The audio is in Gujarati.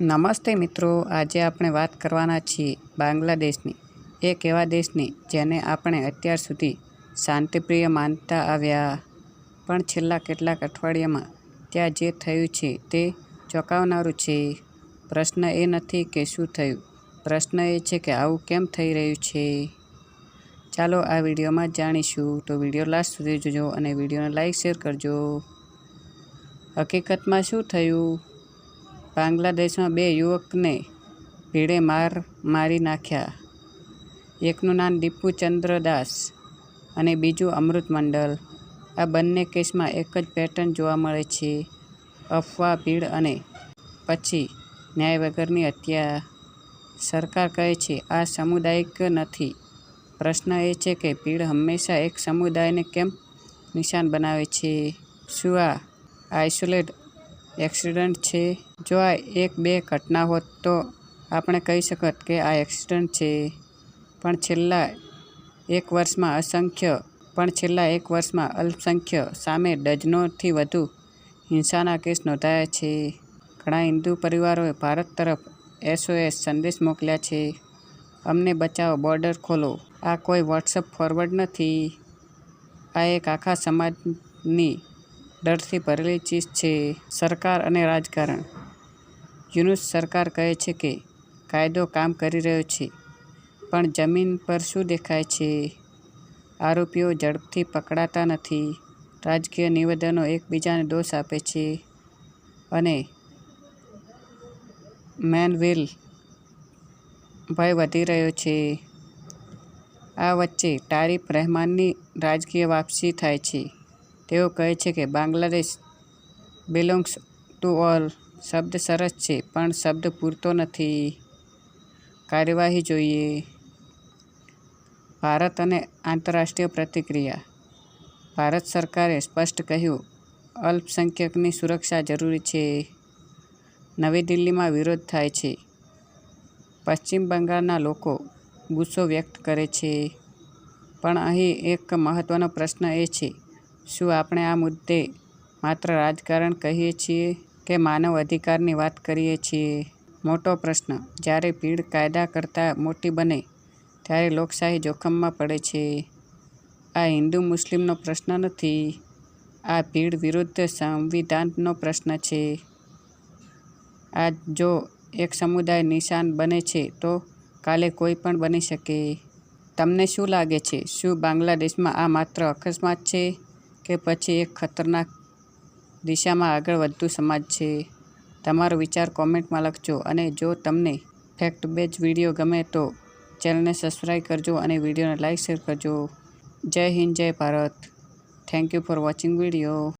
નમસ્તે મિત્રો, આજે આપણે વાત કરવાના છીએ બાંગ્લાદેશની. એક એવા દેશની જેને આપણે અત્યાર સુધી શાંતિપ્રિય માનતા આવ્યા. પણ છેલ્લા કેટલાક અઠવાડિયામાં ત્યાં જે થયું છે તે ચોંકાવનારું છે. પ્રશ્ન એ નથી કે શું થયું. પ્રશ્ન એ છે કે આવું કેમ થઈ રહ્યું છે? ચાલો આ વિડીયોમાં જાણીશું. તો વીડિયો લાસ્ટ સુધી જોજો અને વિડીયોને લાઇક શેર કરજો. હકીકતમાં શું થયું? બાંગ્લાદેશમાં બે યુવકને ભીડે માર, મારી નાખ્યા. એકનું નામ દીપુ ચંદ્ર દાસ અને બીજું અમૃત મંડલ. આ બંને કેસમાં એક જ પેટર્ન જોવા મળે છે, અફવા, ભીડ અને પછી ન્યાય વગરની હત્યા. સરકાર કહે છે, આ સામુદાયિક નથી. પ્રશ્ન એ છે કે ભીડ હંમેશા એક સમુદાયને કેમ નિશાન બનાવે છે? શું આ આઇસોલેટ એક્સિડન્ટ છે. જો આ એક બે ઘટના હોત તો આપણે કહી શકત કે આ એક્સિડન્ટ છે. પણ છેલ્લા એક વર્ષમાં અસંખ્ય, પણ છેલ્લા એક વર્ષમાં અલ્પસંખ્ય સામે ડઝનોથી વધુ હિંસાના કેસ નોંધાયા છે. ઘણા હિન્દુ પરિવારોએ ભારત તરફ એસઓએસ સંદેશ મોકલ્યા છે. અમને બચાવો, બોર્ડર ખોલો. આ કોઈ વોટ્સઅપ ફોરવર્ડ નથી. આ એક આખા સમાજની ડરથી ભરેલી ચીજ છે સરકાર અને રાજકારણ. યુનુસ સરકાર કહે છે કે, કાયદો કામ કરી રહ્યો છે, પણ જમીન પર શું દેખાય છે? આરોપીઓ ઝડપથી પકડાતા નથી, રાજકીય નિવેદનો એકબીજાને દોષ આપે છે અને મેનવિલ ભય વધી રહ્યો છે. આ વચ્ચે તારીફ રહેમાનની રાજકીય વાપસી થાય છે. તેઓ કહે છે કે બાંગ્લાદેશ બિલોંગ્સ ટુ ઓલ શબ્દ સરસ છે, પણ શબ્દ પૂરતો નથી. કાર્યવાહી જોઈએ. ભારત અને આંતરરાષ્ટ્રીય પ્રતિક્રિયા. ભારત સરકારે સ્પષ્ટ કહ્યું, અલ્પસંખ્યકની સુરક્ષા જરૂરી છે. નવી દિલ્હીમાં વિરોધ થાય છે. પશ્ચિમ બંગાળના લોકો ગુસ્સો વ્યક્ત કરે છે. પણ અહીં એક મહત્ત્વનો પ્રશ્ન એ છે શું આપણે આ મુદ્દે માત્ર રાજકારણ કહીએ છીએ કે માનવ અધિકારની વાત કરીએ છીએ? મોટો પ્રશ્ન. જ્યારે ભીડ કાયદા કરતાં મોટી બને, ત્યારે લોકશાહી જોખમમાં પડે છે. આ હિન્દુ મુસ્લિમનો પ્રશ્ન નથી. આ ભીડ વિરુદ્ધ સંવિધાનનો પ્રશ્ન છે. આજ જો એક સમુદાય નિશાન બને છે, તો કાલે કોઈ પણ બની શકે. તમને શું લાગે છે? શું બાંગ્લાદેશમાં આ માત્ર અકસ્માત છે? કે પછી એક ખતરનાક દિશામાં આગળ વધતું સમાજ છે? તમારો વિચાર કોમેન્ટમાં લખજો અને જો તમને ફેક્ટ બેચ વીડિયો ગમે તો ચેનલને સબસ્ક્રાઈબ કરજો અને વિડીયોને લાઇક શેર કરજો. જય હિન્દ, જય Bharat. Thank you for watching video.